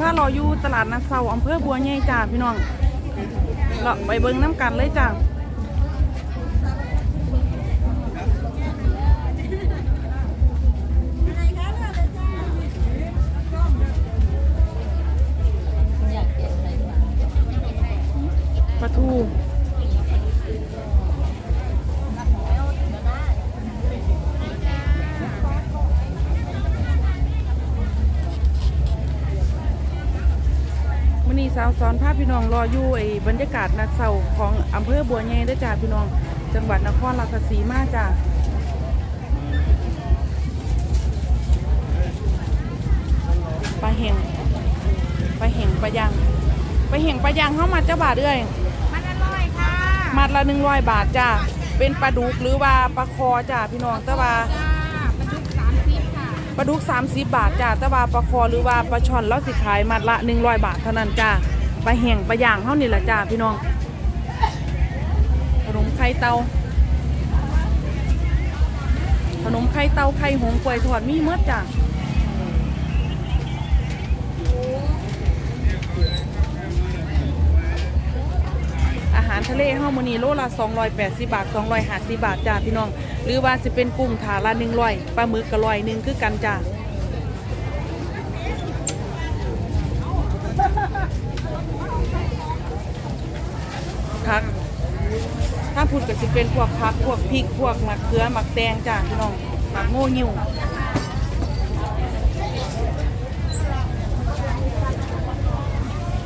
ผ้ารออยู่ตลาดนัดเซาอำเภอบัวใหญ่จ้าพี่น้องเราไปเบิ้งน้ำกันเลยจ้าาวสอนภาพพี่น้องรออยู่ไอ้บรรยากาศนัดเซาของอำเภอบัวใหญ่เด้อจ้าพี่น้อง จังหวัดนครราชสีมาจ้าปลาเห็งปลาเห็งปลาย่างปลาเห็งปลาย่างเข้ามาเจ้าบาทเอ้ยมันอร่อยค่ะมัดละหนึ่งร้อยบาทจ้าเป็นปลาดุกหรือว่าปลาคอจ้าพี่น้องแต่ว่าจ้ามันทุกสามสิบค่ะปลาดุก30 บาทจ้าแต่ว่าปลาคอหรือว่าปลาช่อนเราสิขายมัดละ 100 บาทเท่านั้นจ้า ปลาแห้งปลาย่างเท่านี้แหละจ้าพี่น้องขนมไข่เตาขนมไข่เตาไข่หงส์กล้วยทอดมีเมื่อจ้าอาหารทะเลเฮามื้อนี้โลละ 280 บาท 250 บาทจ้าพี่น้อง หรือว่าสิเป็นกุ้งถาละ100ปลาหมึกก็ร้อยหนึงคือกันจ้า พักถ้าพูดก็สิเป็นพวกพักพวกพริกพวกมักเขือมักแตงจ้าพี่น้องหมักโง่ยิว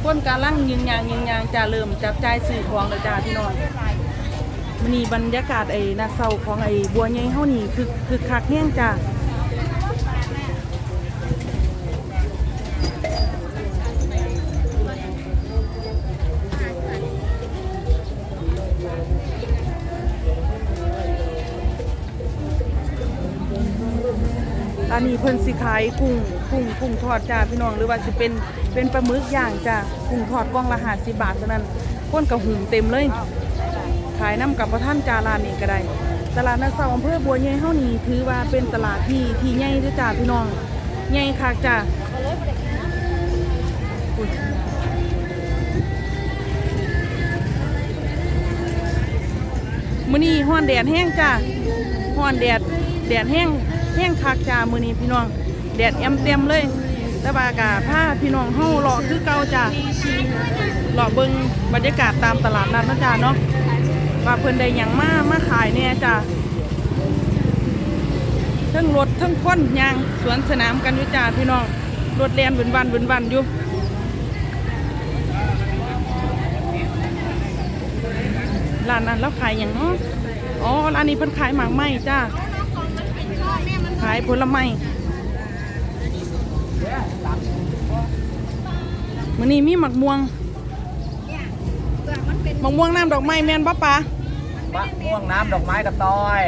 คนกาลังยิงยางยิงยางจ้าเริ่มจับจ่ายซื้อของแล้วจ้าพี่น้องมันนี่บรรยากาศไอ้นาเซาของไอ้บัวใหญ่เฮานี่คือคือคักแห้งจ้า ร้านนี้เพิ่นสิขายกุ้งกุ้งกุ้งทอดจ้าพี่น้องหรือว่าสิเป็นเป็นปลาหมึกย่างจ้ากุ้งทอดกล่องละหาสิบบาทเท่านั้นก้นกับหุงเต็มเลย ขายน้ำกับพระท่านจาร้านนี้ก็ได้ตลาดนัดเสาอำเภอบัวใหญ่เฮานี่ถือว่าเป็นตลาดที่ที่ใหญ่ด้อจ้าพี่น้องใหญ่คักจ้ามื้อนี้ฮ้อนแดดแห้งจ้าฮ้อนแดดแดดแห้ง แห้งคักจ้ามือนี้พี่น้องแดดแอมเต็มเลย แต่ว่ากาผ้าพี่น้องเฮาเลาะคือเก่าจ้าเลาะเบิ่งบรรยากาศตามตลาดนัดนะจ้าเนาะว่าเพิ่นได้ยังมามาขายเนี่ยจ้ะทั้งรถทั้งคนยางสวนสนามกันอยู่จ้าพี่น้องรถแลนวนวันวนวันอยู่ร้านนั้นแล้วขายอย่างเนาะอ๋อร้านนี้เพิ่นขายหมากไม้จ้า ขายผลไม้มื้อนี้มีหมักม่วงหมักม่วงน้ำดอกไม้แม่นบ่ปะมะม่วงน้ำดอกไม้กระตอย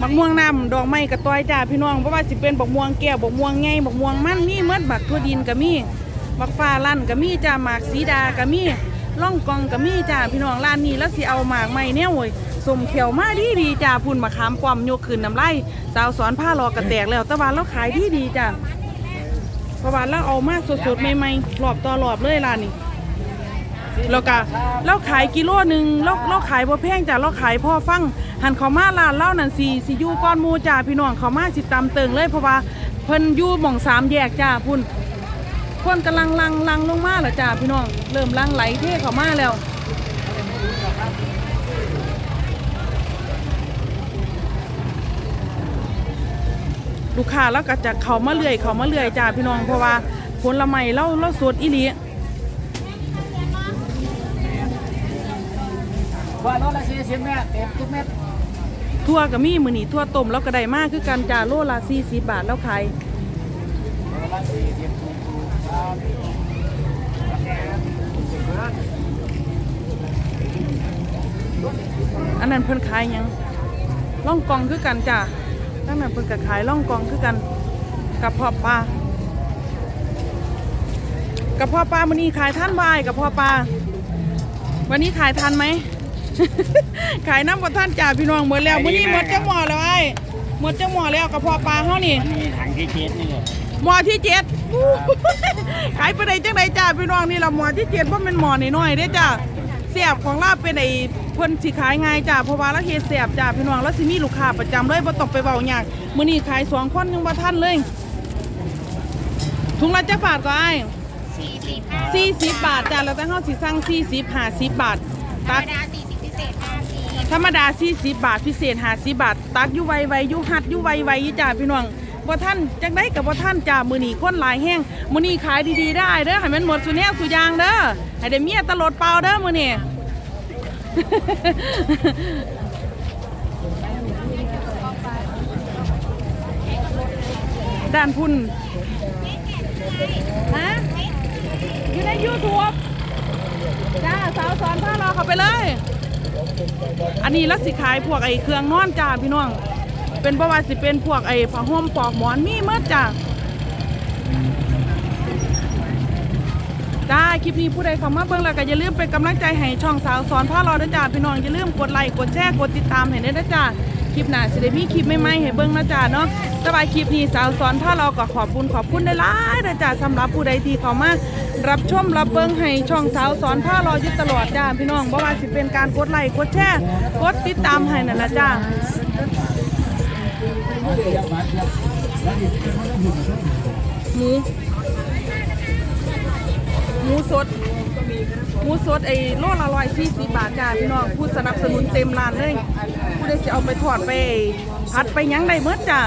บักม่วงน้ำดอกไม้กระต้อยจ้าพี่น้องเพราะว่าสิเป็นบักม่วงแก้วบักม่วงไงบักม่วงมันมีเมดบักทั่วดินก็มีบักฟ้าลั่นก็มีจ้าหมากสีดาก็มีล่องกองก็มีจ้าพี่น้องร้านนี้แล้วสิเอาหมากไม้เนี่ยโว้ย สมเขียวมาดีดีจ้าพุ่นมะขามป้อมโยกขึ้นน้ำไล่สาวสอนผ้ารอกระแตกแล้วต่ว่าเราขายดีดีจ้าเพราะว่าเราเอามาสดๆใหม่ๆรอบต่อรอบเลยร้านนี้แล้วก็เราขายกิโลหนึ่งเราเราขายบ่แพงจ้ะเราขายพ่อฟังหันเขามาร้านเล่านั่นสิสิยูก้อนมูจ้าพี่น้องเขามาสิตามเติงเลยเพราะว่าเพิ่นยูหม่องสามแยกจ้าพุ่นคนกำลังลังลังลงมาแล้วจ้าพี่น้องเริ่มลังไหลเทเขามาแล้ว ลูกค้าแล้วก็จะเขามาเรื่อยเขามาเรื่อยจ้าพี่น้องเพราะว่าผลไม้เราเราสดอีหลีว่ารถละสี่สิบเมตรเต็มทุกเม็ดทั่วก็มีมือนีทั่วต้มแล้วก็ได้มากคือกันจ้าโลละ40บาทแล้วขายรถละสี่สิบครับอันนั้นเพิ่นขายหยังล่องกองคือกันจ้า ตั้งนั้นเพิ่นก็ขายล่องกองคือกันกับพ่อปลากระเพาะปลามื้อนี้ขายท่านบ่ายกระเพาะปลาวันนี้ขายทันไหม ขายน้ำบ่ท่านจ้าพี่น้องหมดแล้วมื้อนี้หมดจังหม้อแล้วไอ้หมดจังหม้อแล้วกระเพาะปลาเฮานี่มีถังที่เจ็ดนี่เลยหมอที่เจ็ดขายไปได้จังไดจ้าพี่น้องนี่ละหมอที่เจ็ดเพราะมันหมอน้อยๆเด้จ้า เสียบของลาบเป็นไอ้เพิ่นสิขายง่ายจ้าเพราะว่าเราเฮ็ดเสียบจ้าพี่น้องแล้วสิมีลูกค้าประจำเลยบ่ต้องไปเว้าหยังมื้อนี้ขายสองคนยังบ่ทันเลยถุงละจักบาทก็ไอ้สี่สิบห้า40บาทจ้าแล้วแต่เฮาสิสั่ง40 50บาทธรตัรก มดาสี่สิบพิเศษห้าสิบธรรมดา40บาทพิเศษ50บาท ตักอยู่ไวไวอยู่หัดอยู่ไวไวอยู่จ้าพี่น้อง บ่ท่านจังได้กับบ่ท่านจ้ามือนี้นหลายแห้งมือนีขายดีๆได้เด้อให้มันหมดสุแนวสุยางเด้อให้ได้เมียตลอดเปล่าเด้อมือนี้ด้านพุ่นฮะอยู่ใน YouTube จ้าสาวสอนพาราเขาไปเลย อันนี้ลักสิขายพวกไอ้เครื่องนอนจ้าพี่น้อง เป็นประวัติสิเป็นพวกไอ้ผ้าห่มปลอกหมอนมีเมื่อจ้าจ้าคลิปนี้ผู้ใดเข้ามาเบิ่งแล้วก็อย่าลืมเป็นกำลังใจให้ช่องสาวสอนพาเราด้วยจ้าพี่น้องอย่าลืมกดไลค์กดแชร์กดติดตามให้ด้วยนะจ้าคลิปหน้าสิได้มีคลิปใหม่ๆให้เบิ่งนะจ้าเนาะสบายคลิปนี้สาวสอนพาราก็ขอบคุณขอบคุณได้หลายๆนะจ้าสำหรับผู้ใดที่เข้ามารับชมรับเบิ่งให้ช่องสาวสอนพาราอยู่ตลอดจ้าพี่น้องบ่ว่าสิเป็นการกดไลค์กดแชร์กดติดตามให้นั่นล่ะจ้า หมูหมูสดหมูสดไอ้โลละร้อยสี่สิบบาทจ้าพี่น้องผู้สนับสนุนเต็มร้านเลยผู้ใดจะเอาไปทอดไปผัดไปยังได้เมื่อจ้า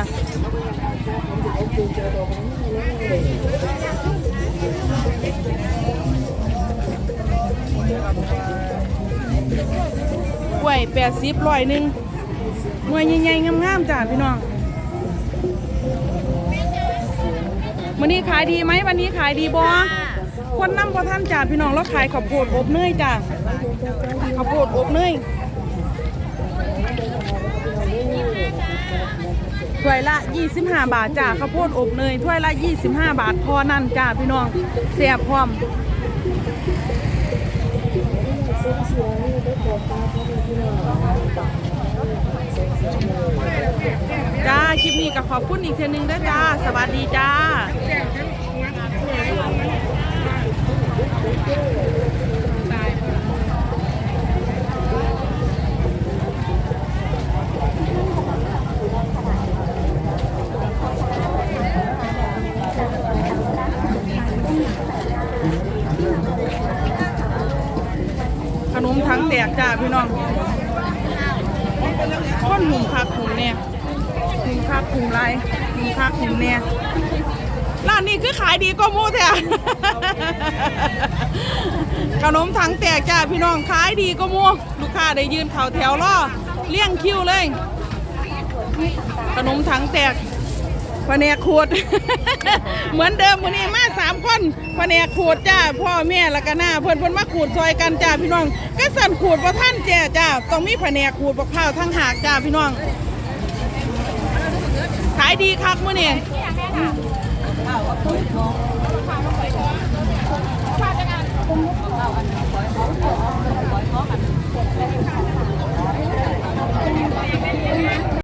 กล้วยแปดสิบร้อยหนึ่งหน่วยใหญ่ๆงามๆจ้าพี่น้อง วันนี้ขายดีไหมวันนี้ขายดีบอคนนำพอท่านจ่าพี่น้องแล้วขายข้าวโพดอบเนยจ้าข้าวโพดอบเนยถ้วยละ 25 บาทจ้าข้าวโพดอบเนยถ้วยละ 25 บาทพอนั่นจ้าพี่น้องเสียบพร้อม จ้าคลิปนี้ก็ขอบคุณอีกเทนึงด้วยจ้า สวัสดีจ้าขนมทั้งแตกจ้าพี่น้อง ข้นหุ่มคักหุ่มเนี่ยหุ่มคักหุ่มลายหุ่มคักหุ่มเนี่ยร้านนี้คือขายดีก็มูแท้ขนมถังแตกจ้าพี่น้องขายดีก็มูลูกค้าได้ยืนเข่าแถวรอเลี้ยงคิวเลย ขนมถังแตก พะแนกขวด เหมือนเดิมวันนี้มาสามคนพะแนกขวดจ้าพ่อแม่แล้วก็หน้าเพื่อนเพื่อนมาขูดซอยกันจ้าพี่น้องก็สั่นขูดพระท่านเจ้จ้าต้องมีพะแนกขูดบอกเผาทั้งหากจ้าพี่น้อง ขายดีคักวันนี้